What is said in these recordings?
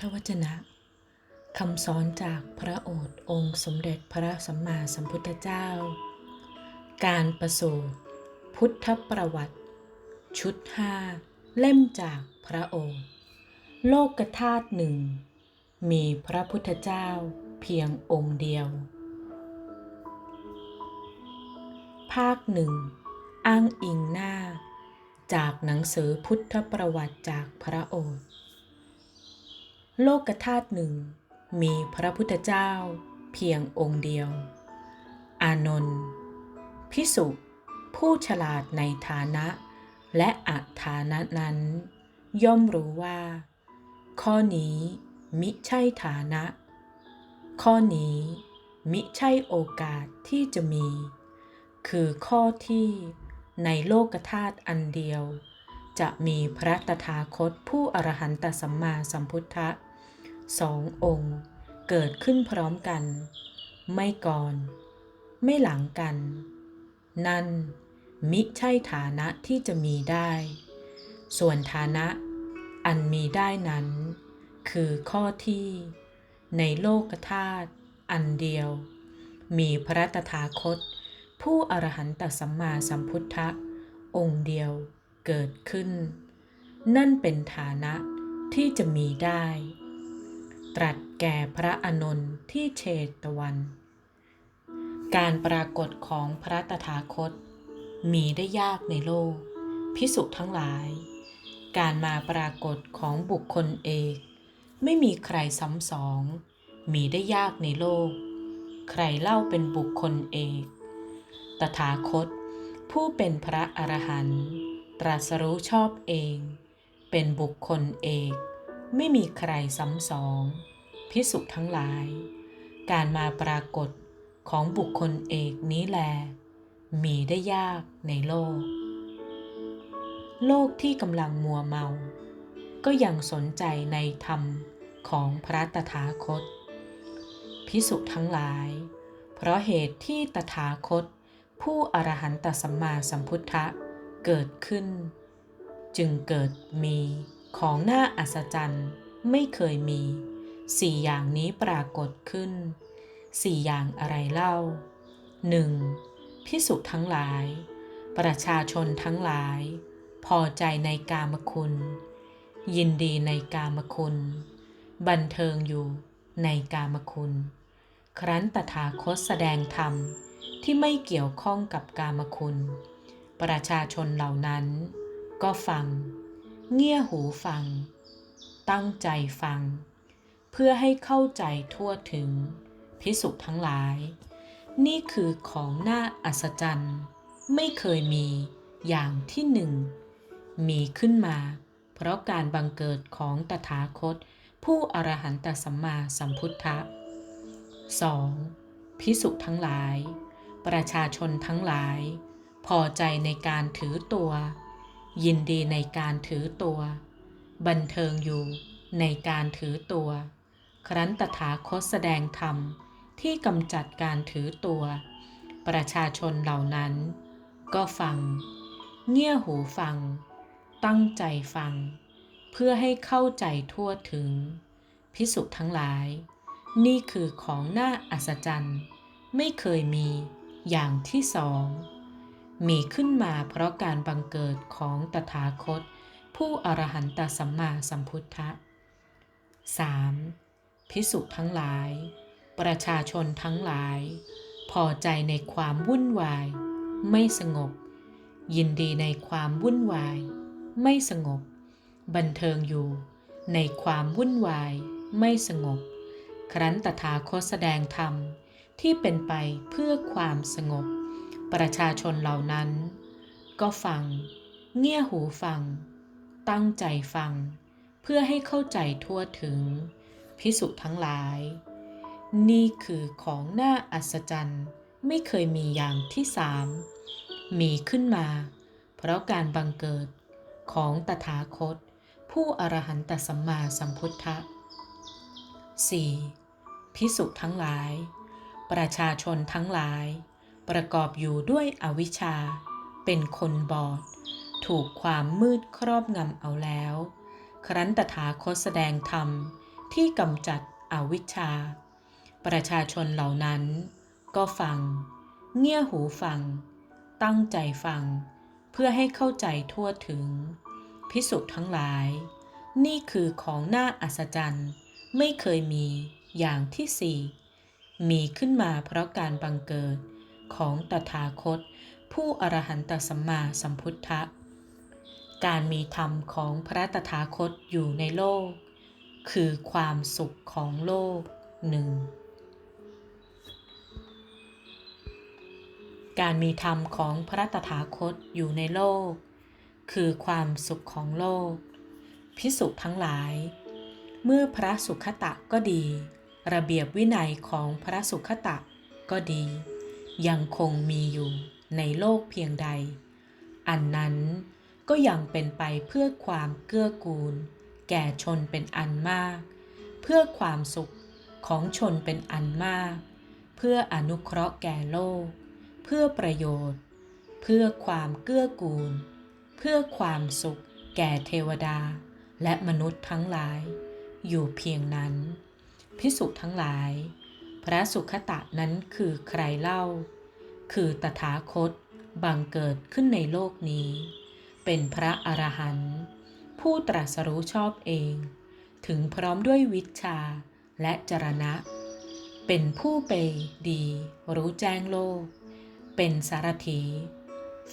ธวจนะคำสอนจากพระโอษฐ์องค์สมเด็จพระสัมมาสัมพุทธเจ้า การประสูติพุทธประวัติ ชุดห้าเล่มจากพระโอษฐ์โลกธาตุหนึ่ง มีพระพุทธเจ้าเพียงองค์เดียว ภาคหนึ่งอ้างอิงหน้า จากหนังสือพุทธประวัติจากพระโอษฐ์ โลกธาตุหนึ่ง มีพระพุทธเจ้า เพียงองค์เดียว อานนท์พิสุผู้ฉลาดในฐานะ และอัฐานะนั้น ย่อมรู้ว่า ข้อนี้มิใช่ฐานะ ข้อนี้มิใช่โอกาสที่จะมี คือข้อที่ในโลกธาตุอันเดียว จะมีพระตถาคตผู้อรหันตสัมมาสัมพุทธะ สององค์ เกิดขึ้นพร้อมกัน ไม่ก่อน ไม่หลังกัน นั่นมิใช่ฐานะที่จะมีได้ ส่วนฐานะอันมีได้นั้น คือข้อที่ ในโลกธาตุอันเดียว มีพระตถาคต ผู้อรหันตสัมมาสัมพุทธะองค์เดียวเกิดขึ้น นั่นเป็นฐานะที่จะมีได้ ตรัสแก่พระอานนท์ที่เชตวัน การปรากฏของพระตถาคต มีได้ยากในโลก พิสุทั้งหลาย การมาปรากฏของบุคคลเอก ไม่มีใครซ้ำสอง มีได้ยากในโลก ใครเล่าเป็นบุคคลเอก ตถาคต ผู้เป็นพระอรหันต์ตรัสรู้ชอบเอง เป็นบุคคลเอก ไม่มีใครซ้ำสองพิสุทั้งหลาย การมาปรากฏของบุคคลเอกนี้แล มีได้ยากในโลก โลกที่กำลังมัวเมา ก็ยังสนใจในธรรมของพระตถาคต พิสุทั้งหลาย เพราะเหตุที่ตถาคต ผู้อรหันตสัมมาสัมพุทธะเกิดขึ้น จึงเกิดมี ของน่าอัศจรรย์ไม่เคยมี สี่อย่างนี้ปรากฏขึ้น สี่อย่างอะไรเล่าหนึ่งพิสุทั้งหลาย ประชาชนทั้งหลาย พอใจในกามคุณ ยินดีในกามคุณ บันเทิงอยู่ในกามคุณ ครั้นตถาคตแสดงธรรมที่ไม่เกี่ยวข้องกับกามคุณ ประชาชนเหล่านั้นก็ฟัง เงี่ยหูฟัง ตั้งใจฟัง เพื่อให้เข้าใจทั่วถึง พิสุทั้งหลาย นี่คือของน่าอัศจรรย์ ไม่เคยมีอย่างที่หนึ่ง มีขึ้นมา เพราะการบังเกิดของตถาคต ผู้อรหันตสัมมาสัมพุทธะ 2. พิสุทั้งหลาย ประชาชนทั้งหลาย พอใจในการถือตัว ยินดีในการถือตัว บันเทิงอยู่ในการถือตัว ครั้นตถาคตแสดงธรรมที่กำจัดการถือตัว ประชาชนเหล่านั้น ก็ฟัง เงี่ยหูฟัง ตั้งใจฟัง เพื่อให้เข้าใจทั่วถึง พิสุทั้งหลาย นี่คือของน่าอัศจรรย์ ไม่เคยมีอย่างที่สอง มีขึ้นมาเพราะการบังเกิดของตถาคต ผู้อรหันตสัมมาสัมพุทธะ 3. พิสุทั้งหลาย ประชาชนทั้งหลาย พอใจในความวุ่นวาย ไม่สงบ ยินดีในความวุ่นวาย ไม่สงบ บันเทิงอยู่ในความวุ่นวาย ไม่สงบ ครั้นตถาคตแสดงธรรมที่เป็นไปเพื่อความสงบ ประชาชนเหล่านั้น ก็ฟัง เงี่ยหูฟัง ตั้งใจฟัง เพื่อให้เข้าใจทั่วถึง พิสุทั้งหลาย นี่คือของน่าอัศจรรย์ไม่เคยมีอย่างที่สามมีขึ้นมา เพราะการบังเกิดของตถาคต ผู้อรหันตสัมมาสัมพุทธะ 4. พิสุทั้งหลาย ประชาชนทั้งหลาย ประกอบอยู่ด้วยอวิชชา เป็นคนบอด ถูกความมืดครอบงำเอาแล้ว ครั้นตถาคตแสดงธรรมที่กำจัดอวิชชา ประชาชนเหล่านั้น ก็ฟัง เงี่ยหูฟัง ตั้งใจฟัง เพื่อให้เข้าใจทั่วถึง พิสุทั้งหลาย นี่คือของน่าอัศจรรย์ ไม่เคยมีอย่างที่สี่มีขึ้นมาเพราะการบังเกิด ของตถาคต ผู้อรหันตสัมมาสัมพุทธะ การมีธรรมของพระตถาคตอยู่ในโลก คือความสุขของโลกหนึ่งการมีธรรมของพระตถาคตอยู่ในโลก คือความสุขของโลก พิสุทั้งหลาย เมื่อพระสุขตะก็ดี ระเบียบวินัยของพระสุขตะก็ดี ยังคงมีอยู่ในโลกเพียงใด อันนั้นก็ยังเป็นไปเพื่อความเกื้อกูล แก่ชนเป็นอันมาก เพื่อความสุขของชนเป็นอันมาก เพื่ออนุเคราะห์แก่โลก เพื่อประโยชน์ เพื่อความเกื้อกูล เพื่อความสุขแก่เทวดา และมนุษย์ทั้งหลาย อยู่เพียงนั้น พิสุทั้งหลาย พระสุขตะนั้นคือใครเล่า คือตถาคตบังเกิดขึ้นในโลกนี้ เป็นพระอรหันต์ผู้ตรัสรู้ชอบเอง ถึงพร้อมด้วยวิชาและจรณะ เป็นผู้เปดี รู้แจ้งโลก เป็นสารถี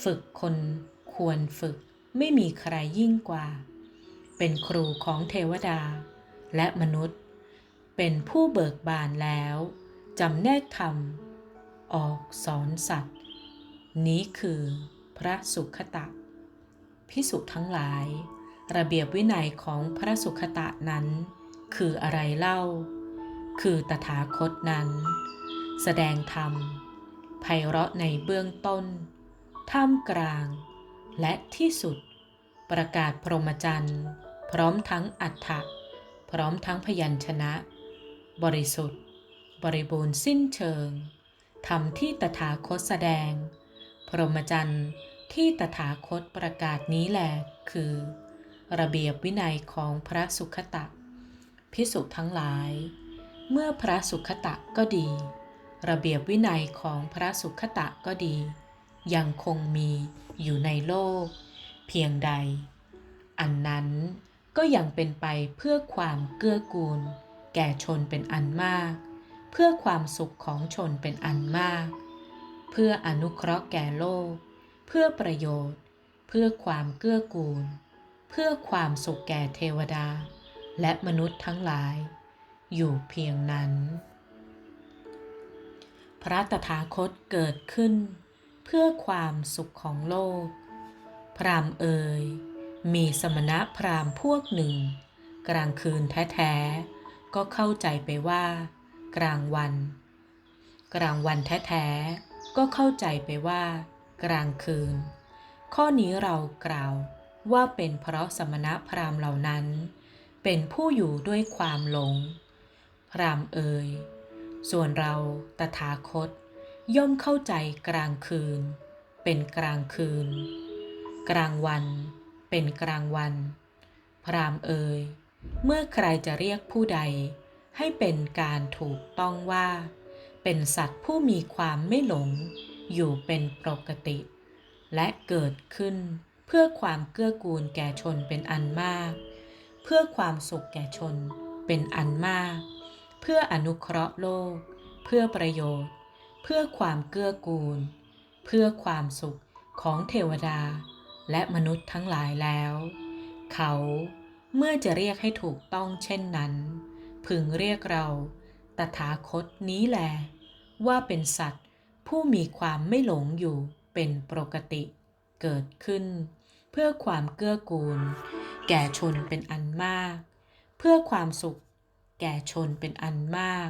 ฝึกคนควรฝึกไม่มีใครยิ่งกว่า เป็นครูของเทวดาและมนุษย์ เป็นผู้เบิกบานแล้ว จำแนกธรรม ออกสอนสัตว์ นี้คือพระสุขตะ พิสุทั้งหลาย ระเบียบวินัยของพระสุขตะนั้น คืออะไรเล่า คือตถาคตนั้น แสดงธรรมไพเราะในเบื้องต้น ท่ามกลาง และที่สุด ประกาศพรหมจรรย์ พร้อมทั้งอัฏฐะพร้อมทั้งพยัญชนะ บริสุทธิ์ บริบูรณ์สิ้นเชิงธรรมที่ตถาคตแสดง พรหมจรรย์ที่ตถาคตประกาศนี้แหละคือ ระเบียบวินัยของพระสุขตะ พิสุทั้งหลาย เมื่อพระสุขตะก็ดี ระเบียบวินัยของพระสุขตะก็ดี ยังคงมีอยู่ในโลก เพียงใด อันนั้นก็ยังเป็นไปเพื่อความเกื้อกูล แก่ชนเป็นอันมาก เพื่อความสุขของชนเป็นอันมาก เพื่ออนุเคราะห์แก่โลก เพื่อประโยชน์ เพื่อความเกื้อกูล เพื่อความสุขแก่เทวดา และมนุษย์ทั้งหลาย อยู่เพียงนั้น พระตถาคตเกิดขึ้น เพื่อความสุขของโลก พรามเอ่ยมีสมณะพราหมณ์พวกหนึ่ง กลางคืนแท้ๆก็เข้าใจไปว่า กลางวัน กลางวันแท้ๆ ก็เข้าใจไปว่า กลางคืน ข้อนี้เรากล่าวว่าเป็นเพราะสมณะพราหมณ์เหล่านั้น เป็นผู้อยู่ด้วยความหลง พราหมณ์เอ่ยส่วนเราตถาคต ย่อมเข้าใจกลางคืน เป็นกลางคืน กลางวัน เป็นกลางวัน พราหมณ์เอ่ยเมื่อใครจะเรียกผู้ใด ให้เป็นการถูกต้องว่า เป็นสัตว์ผู้มีความไม่หลง อยู่เป็นปกติ และเกิดขึ้นเพื่อความเกื้อกูลแก่ชนเป็นอันมาก เพื่อความสุขแก่ชนเป็นอันมาก เพื่ออนุเคราะห์โลก เพื่อประโยชน์ เพื่อความเกื้อกูล เพื่อความสุขของเทวดา และมนุษย์ทั้งหลายแล้ว เขาเมื่อจะเรียกให้ถูกต้องเช่นนั้น พึงเรียกเราตถาคตนี้แล ว่าเป็นสัตว์ผู้มีความไม่หลงอยู่เป็นปกติเกิดขึ้น เพื่อความเกื้อกูล แก่ชนเป็นอันมาก เพื่อความสุข แก่ชนเป็นอันมาก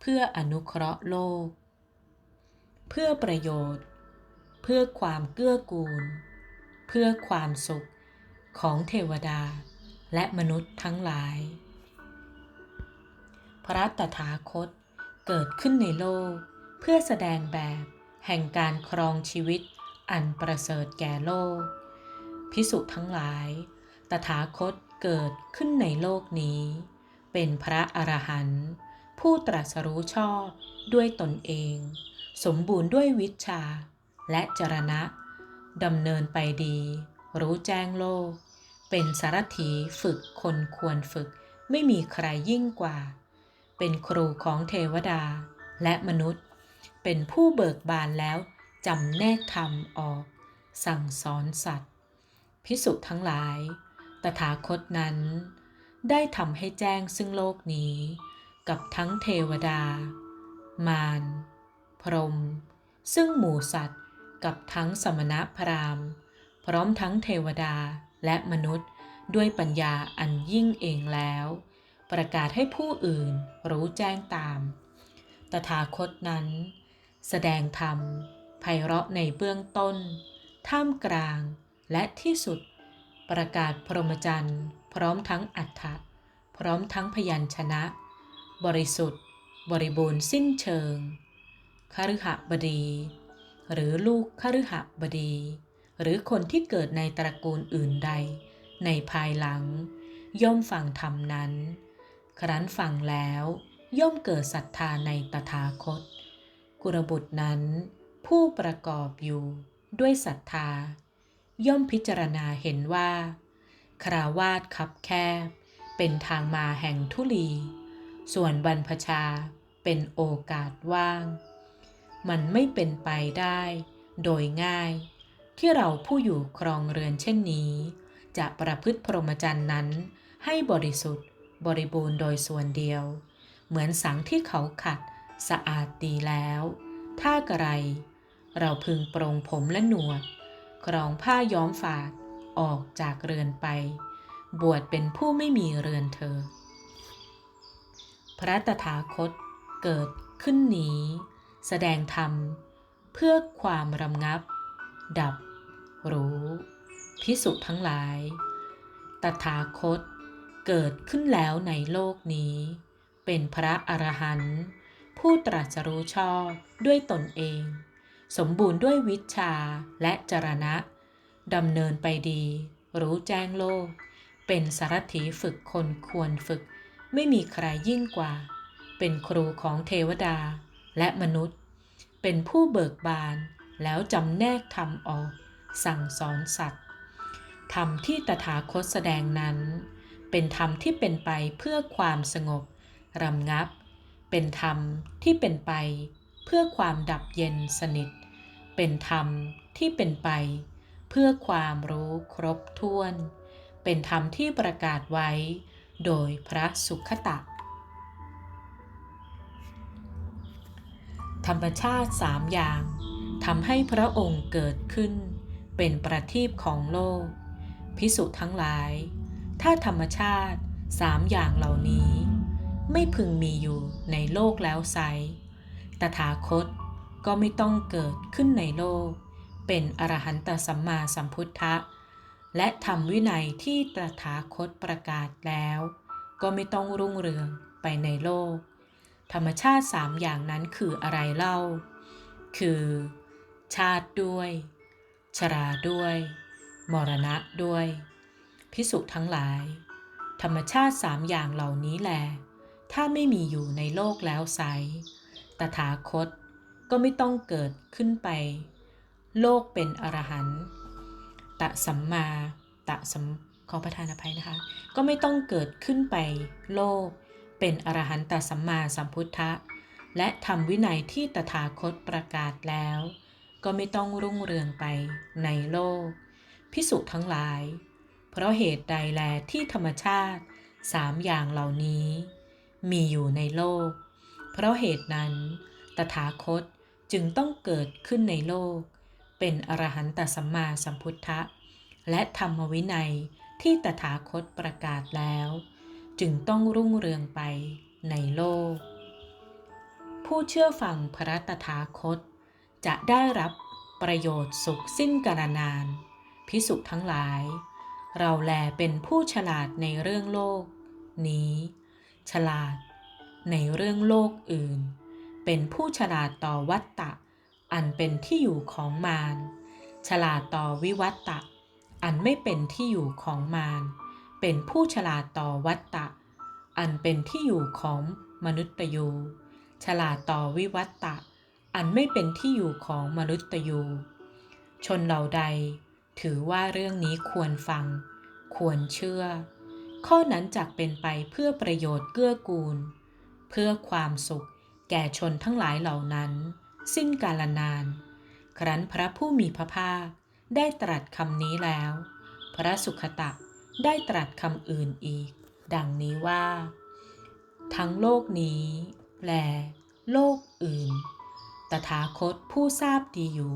เพื่ออนุเคราะห์โลก เพื่อประโยชน์ เพื่อความเกื้อกูล เพื่อความสุขของเทวดาและมนุษย์ทั้งหลาย พระตถาคตเกิดขึ้นในโลก เพื่อแสดงแบบ แห่งการครองชีวิตอันประเสริฐแก่โลก พิสุทั้งหลาย ตถาคตเกิดขึ้นในโลกนี้ เป็นพระอรหันต์ผู้ตรัสรู้ชอบด้วยตนเอง สมบูรณ์ด้วยวิชา และจรณะดำเนินไปดี รู้แจ้งโลก เป็นสารถีฝึกคนควรฝึกไม่มีใครยิ่งกว่า เป็นครูของเทวดาและมนุษย์ เป็นผู้เบิกบานแล้วจำแนกธรรมออก สั่งสอนสัตว์ พิสุทั้งหลาย ตถาคตนั้น ได้ทำให้แจ้งซึ่งโลกนี้ กับทั้งเทวดา มารพรหมซึ่งหมู่สัตว์กับทั้งสมณพราหมณ์ พร้อมทั้งเทวดาและมนุษย์ด้วยปัญญาอันยิ่งเองแล้ว ประกาศให้ผู้อื่นรู้แจ้งตาม ตถาคตนั้น แสดงธรรมไพเราะในเบื้องต้น ท่ามกลางและที่สุด ประกาศพรหมจรรย์ พร้อมทั้งอัฏฐะพร้อมทั้งพยัญชนะ บริสุทธิ์ บริบูรณ์สิ้นเชิงคฤหบดี หรือลูกคฤหบดี หรือคนที่เกิดในตระกูลอื่นใด ในภายหลัง ย่อมฟังธรรมนั้น ครั้นฟังแล้วย่อมเกิดศรัทธาในตถาคต กุรบุตรนั้น ผู้ประกอบอยู่ด้วยศรัทธา ย่อมพิจารณาเห็นว่าคราวาสคับแคบ เป็นทางมาแห่งทุลี ส่วนบรรพชาเป็นโอกาสว่าง มันไม่เป็นไปได้ โดยง่าย ที่เราผู้อยู่ครองเรือนเช่นนี้ จะประพฤติพรหมจรรย์นั้นให้บริสุทธิ์ บริบูรณ์โดยส่วนเดียว เหมือนสังที่เขาขัด สะอาดดีแล้ว ถ้ากระไร เราพึงปรงผมและหนวดครองผ้าย้อมฝาด ออกจากเรือนไป บวชเป็นผู้ไม่มีเรือนเธอ พระตถาคตเกิดขึ้นนี้ แสดงธรรม เพื่อความรำงับ ดับ รู้ พิสุทั้งหลาย ตถาคต เกิดขึ้นแล้วในโลกนี้ เป็นพระอรหันต์ผู้ตรัสรู้ชอบด้วยตนเอง สมบูรณ์ด้วยวิชาและจรณะดำเนินไปดี รู้แจ้งโลก เป็นสารถีฝึกคนควรฝึก ไม่มีใครยิ่งกว่า เป็นครูของเทวดาและมนุษย์ เป็นผู้เบิกบานแล้วจำแนกธรรมออก สั่งสอนสัตว์ธรรมที่ตถาคตแสดงนั้น เป็นธรรมที่เป็นไปเพื่อความสงบรำงับ เป็นธรรมที่เป็นไป เพื่อความดับเย็นสนิท เป็นธรรมที่เป็นไป เพื่อความรู้ครบถ้วน เป็นธรรมที่ประกาศไว้ โดยพระสุขตะ ธรรมชาติสามอย่างทำให้พระองค์เกิดขึ้น เป็นประทีปของโลก พิสุทั้งหลาย ถ้าธรรมชาติสามอย่างเหล่านี้ ไม่พึงมีอยู่ในโลกแล้วไซตถาคตก็ไม่ต้องเกิดขึ้นในโลก เป็นอรหันตสัมมาสัมพุทธะ และทำวินัยที่ตถาคตประกาศแล้ว ก็ไม่ต้องรุ่งเรืองไปในโลก ธรรมชาติสามอย่างนั้นคืออะไรเล่า คือ ชาติด้วย ชราด้วย มรณะด้วย พิสุทั้งหลาย ธรรมชาติสามอย่างเหล่านี้แหลถ้าไม่มีอยู่ในโลกแล้วไซตถาคตก็ไม่ต้องเกิดขึ้นไป โลกเป็นอรหันต์ตะสัมมาตะสัมขอประทานอภัยนะคะ ก็ไม่ต้องเกิดขึ้นไปโลก เป็นอรหันตสัมมาสัมพุทธะ และทำวินัยที่ตถาคตประกาศแล้ว ก็ไม่ต้องรุ่งเรืองไปในโลก พิสุทั้งหลาย ราะเหตุใดแลที่ธรรมชาติสามอย่างเหล่านี้ มีอยู่ในโลก เพราะเหตุนั้น ตถาคตจึงต้องเกิดขึ้นในโลก เป็นอรหันตสัมมาสัมพุทธะ และธรรมวินัยที่ตถาคตประกาศแล้ว จึงต้องรุ่งเรืองไปในโลก ผู้เชื่อฟังพระตถาคต จะได้รับประโยชน์สุขสิ้นกาลนาน พิสุทั้งหลาย เราแลเป็นผู้ฉลาดในเรื่องโลก นี้ ฉลาด ในเรื่องโลกอื่น เป็นผู้ฉลาดต่อวัตตะ อันเป็นที่อยู่ของมาร ฉลาดต่อวิวัตตะ อันไม่เป็นที่อยู่ของมาร เป็นผู้ฉลาดต่อวัตตะ อันเป็นที่อยู่ของมนุษย์ยู ฉลาดต่อวิวัตตะ อันไม่เป็นที่อยู่ของมนุษย์ยู ชนเหล่าใด ถือว่าเรื่องนี้ควรฟัง ควรเชื่อ ข้อนั้นจักเป็นไปเพื่อประโยชน์เกื้อกูล เพื่อความสุข แก่ชนทั้งหลายเหล่านั้น สิ้นกาลนาน ครั้นพระผู้มีพระภาคได้ตรัสคำนี้แล้ว พระสุขตะได้ตรัสคำอื่นอีก ดังนี้ว่า ทั้งโลกนี้ และโลกอื่น ตถาคตผู้ทราบดีอยู่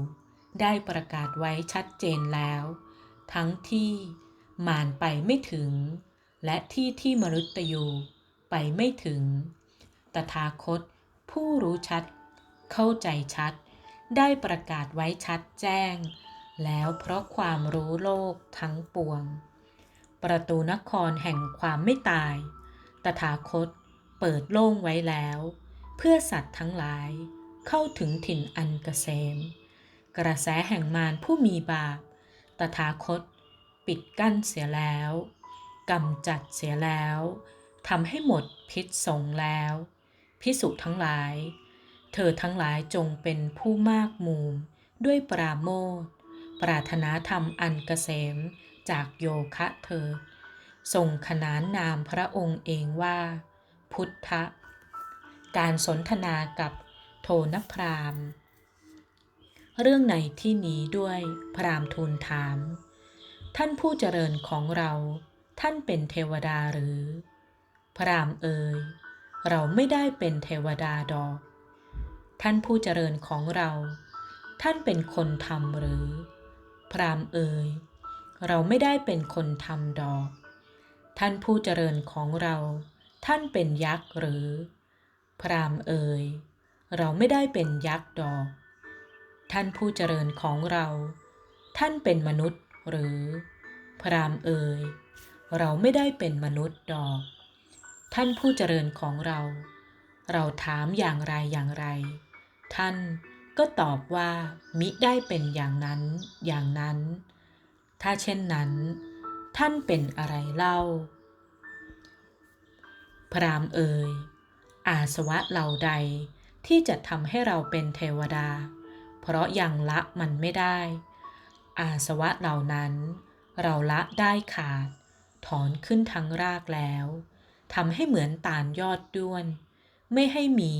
ได้ประกาศไว้ชัดเจนแล้ว ทั้งที่มานไปไม่ถึง และที่ที่มนุษย์ยูไปไม่ถึง ตถาคตผู้รู้ชัด เข้าใจชัด ได้ประกาศไว้ชัดแจ้ง แล้วเพราะความรู้โลกทั้งปวง ประตูนครแห่งความไม่ตาย ตถาคตเปิดโล่งไว้แล้ว เพื่อสัตว์ทั้งหลายเข้าถึงถิ่นอันเกษม กระแสแห่งมารผู้มีบาป ตถาคต ปิดกั้นเสียแล้วกำจัดเสียแล้วทำให้หมดพิษสงแล้ว พิสุทั้งหลาย เธอทั้งหลายจงเป็นผู้มากมูม ด้วยปราโมทปรารถนาธรรมอันเกษมจากโยคะเธอทรงขนานนามพระองค์เองว่า พุทธการสนทนากับโทนพรามณ์ เรื่องในที่นี้ด้วยพรามทูลถาม ท่านผู้เจริญของเรา ท่านเป็นเทวดาหรือ พรามเอ่ยเราไม่ได้เป็นเทวดาดอก ท่านผู้เจริญของเรา ท่านเป็นคนทำหรือ พรามเอ่ยเราไม่ได้เป็นคนทำดอก ท่านผู้เจริญของเรา ท่านเป็นยักษ์หรือ พรามเอ่ยเราไม่ได้เป็นยักษ์ดอก ท่านผู้เจริญของเรา ท่านเป็นมนุษย์หรือ พรามเอ่ยเราไม่ได้เป็นมนุษย์ดอก ท่านผู้เจริญของเรา เราถามอย่างไรอย่างไร ท่านก็ตอบว่ามิได้เป็นอย่างนั้นอย่างนั้น ถ้าเช่นนั้น ท่านเป็นอะไรเล่า พรามเอ่ยอาสวะเหล่าใดที่จะทำให้เราเป็นเทวดา เพราะยังละมันไม่ได้ อาสวะเหล่านั้น เราละได้ขาด ถอนขึ้นทั้งรากแล้วทำให้เหมือนตาลยอดด้วน ไม่ให้มี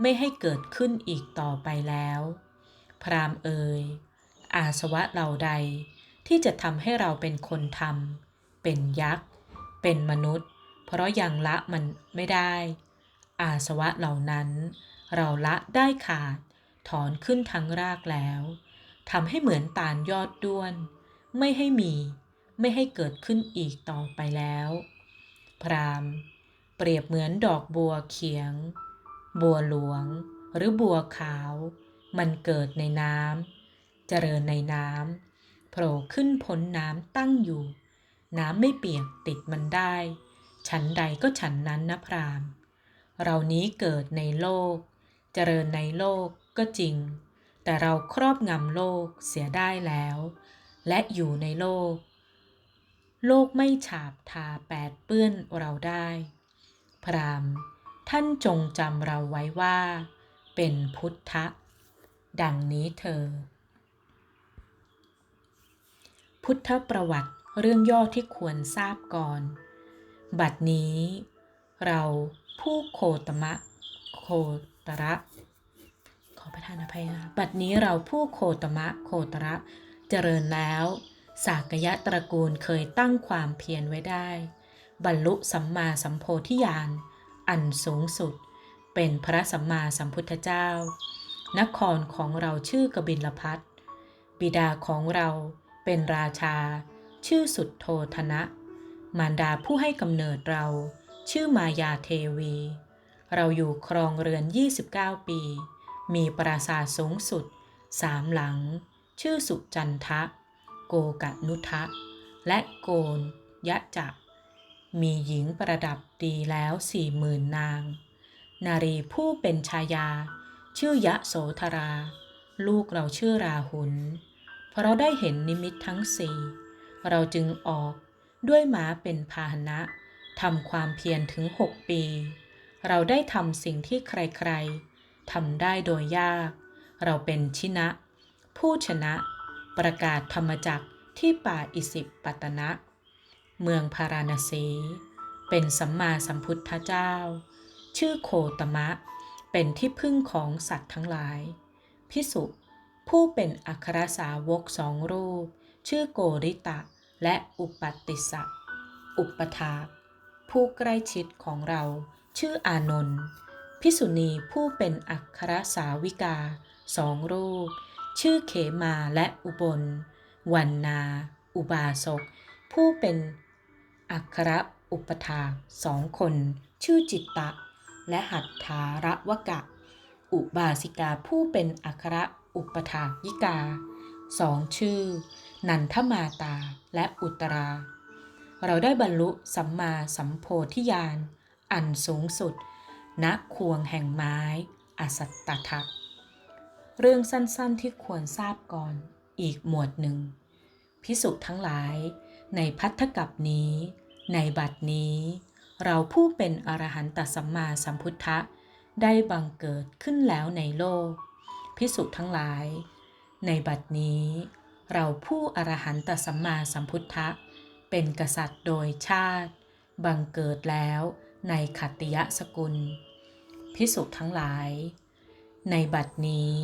ไม่ให้เกิดขึ้นอีกต่อไปแล้ว พรามเอ่ยอาสวะเหล่าใดที่จะทำให้เราเป็นคนทำเป็นยักษ์ เป็นมนุษย์ เพราะยังละมันไม่ได้ อาสวะเหล่านั้น เราละได้ขาด ถอนขึ้นทั้งรากแล้วทำให้เหมือนตาลยอดด้วน ไม่ให้มี ไม่ให้เกิดขึ้นอีกต่อไปแล้ว พรามเปรียบเหมือนดอกบัวเขียง บัวหลวง หรือบัวขาว มันเกิดในน้ำเจริญในน้ำโผล่ขึ้นพ้นน้ำตั้งอยู่ น้ำไม่เปียกติดมันได้ ฉันใดก็ฉันนั้นนะพรามเรานี้เกิดในโลก เจริญในโลก ก็จริง แต่เราครอบงำโลกเสียได้แล้ว และอยู่ในโลก โลกไม่ฉาบทาแปดเปื้อนเราได้ พรามท่านจงจำเราไว้ว่า เป็นพุทธะ ดังนี้เธอ พุทธประวัติเรื่องย่อที่ควรทราบก่อน บัดนี้ เราผู้โคตมะ โคตระ อประทานอภัยนะบัดนี้เราผู้โคตมะโคตระเจริญแล้ว สากยะตระกูลเคยตั้งความเพียรไว้ได้ บรรลุสัมมาสัมโพธิญาณอันสูงสุด เป็นพระสัมมาสัมพุทธเจ้า นครของเราชื่อกบิลพัทบิดาของเราเป็นราชา ชื่อสุดโทธนะ มารดาผู้ให้กำเนิดเรา ชื่อมายาเทวี เราอยู่ครองเรือน 29 ปี มีปราสาทสูงสุดสามหลัง ชื่อสุจันทะ โกกะนุทะ และโกนยะจักมีหญิงประดับดีแล้วสี่หมื่นนาง นารีผู้เป็นชายา ชื่อยะโสธรา ลูกเราชื่อราหุลเพราะเราได้เห็นนิมิตทั้งสี่เราจึงออกด้วยม้าเป็นพาหนะทำความเพียรถึงหกปี เราได้ทำสิ่งที่ใครๆ ทำได้โดยยาก เราเป็นชินะ ผู้ชนะ ประกาศธรรมจักรที่ป่าอิสิปตนะ เมืองพาราณสี เป็นสัมมาสัมพุทธเจ้า ชื่อโคตมะ เป็นที่พึ่งของสัตว์ทั้งหลาย พิสุผู้เป็นอัครสาวกสองรูป ชื่อโกริตะ และอุปติสะอุปถาผู้ใกล้ชิดของเราชื่ออานนท์ พิสุณีผู้เป็นอัครสาวิกาสองรูป ชื่อเขมาและอุบล วันนา อุบาสก ผู้เป็นอัครอุปถาสองคน ชื่อจิตตะ และหัตถาระวกะ อุบาสิกาผู้เป็นอัครอุปถากยิกาสองชื่อ นันทมาตาและอุตรา เราได้บรรลุสัมมาสัมโพธิญาณอันสูงสุด ณควงแห่งไม้ อสัตตทะเรื่องสั้นๆที่ควรทราบก่อนอีกหมวดหนึ่ง พิสุทั้งหลายในพัทธกับนี้ ในบัดนี้ เราผู้เป็นอรหันตสัมมาสัมพุทธะ ได้บังเกิดขึ้นแล้วในโลก พิสุทั้งหลาย ในบัดนี้ เราผู้อรหันตสัมมาสัมพุทธะ เป็นกษัตริย์โดยชาติ บังเกิดแล้วในขัตติยสกุล พิสุทั้งหลาย ในบัดนี้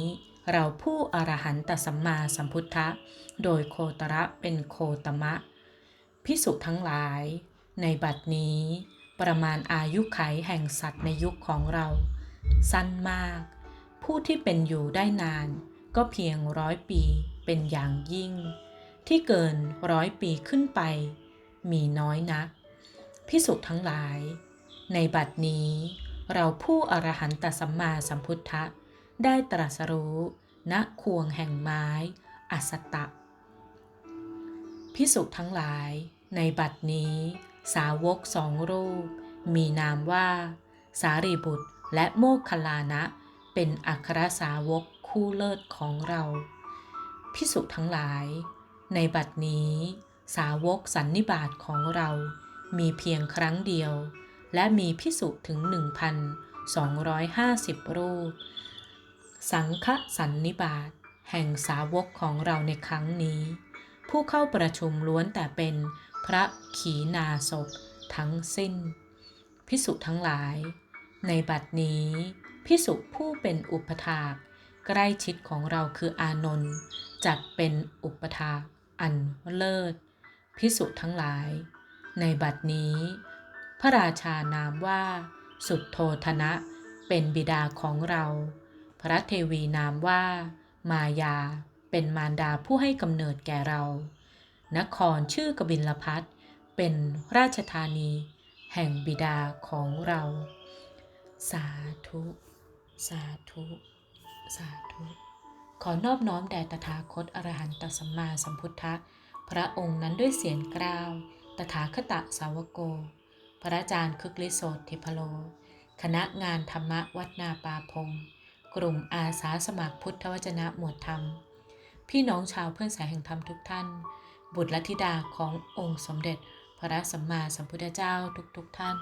เราผู้อรหันตสัมมาสัมพุทธะ โดยโคตระเป็นโคตมะ พิสุทั้งหลาย ในบัดนี้ ประมาณอายุไขแห่งสัตว์ในยุคของเรา สั้นมาก ผู้ที่เป็นอยู่ได้นาน ก็เพียงร้อยปีเป็นอย่างยิ่ง ที่เกินร้อยปีขึ้นไป มีน้อยนัก พิสุทั้งหลาย ในบัดนี้ เราผู้อรหันตสัมมาสัมพุทธะ ได้ตรัสรู้ ณควงแห่งไม้ อสตะ พิสุทั้งหลาย ในบัดนี้ สาวกสองรูป มีนามว่า สารีบุตรและโมคคัลลานะ เป็นอัครสาวกคู่เลิศของเรา พิสุทั้งหลาย ในบัดนี้ สาวกสันนิบาตของเรา มีเพียงครั้งเดียว และมีพิสุถึง 1,250 รูป สังฆสันนิบาตแห่งสาวกของเราในครั้งนี้ ผู้เข้าประชุมล้วนแต่เป็นพระขีณาสพทั้งสิ้น พิสุทั้งหลาย ในบัดนี้พิสุผู้เป็นอุปถากใกล้ชิดของเราคืออานนท์จักเป็นอุปถากอันเลิศ พิสุทั้งหลาย ในบัดนี้ พระราชานามว่า สุดโทธนะ เป็นบิดาของเรา พระเทวีนามว่า มายา เป็นมารดาผู้ให้กำเนิดแก่เรา นครชื่อกบิลพัทเป็นราชธานี แห่งบิดาของเรา สาธุ สาธุ สาธุ ขอนอบน้อมแด่ตถาคตอรหันตสัมมาสัมพุทธะพระองค์นั้นด้วยเสียงกล้าว ตถาคตสาวโก พระอาจารย์คึกฤทธิ์โสติพโล คณะงานธรรมวัดนาปาพงกลุ่มอาสาสมัครพุทธวจนะหมวดธรรม พี่น้องชาวเพื่อนสายแห่งธรรมทุกท่าน บุตรและธิดาขององค์สมเด็จ พระสัมมาสัมพุทธเจ้าทุกๆทท่าน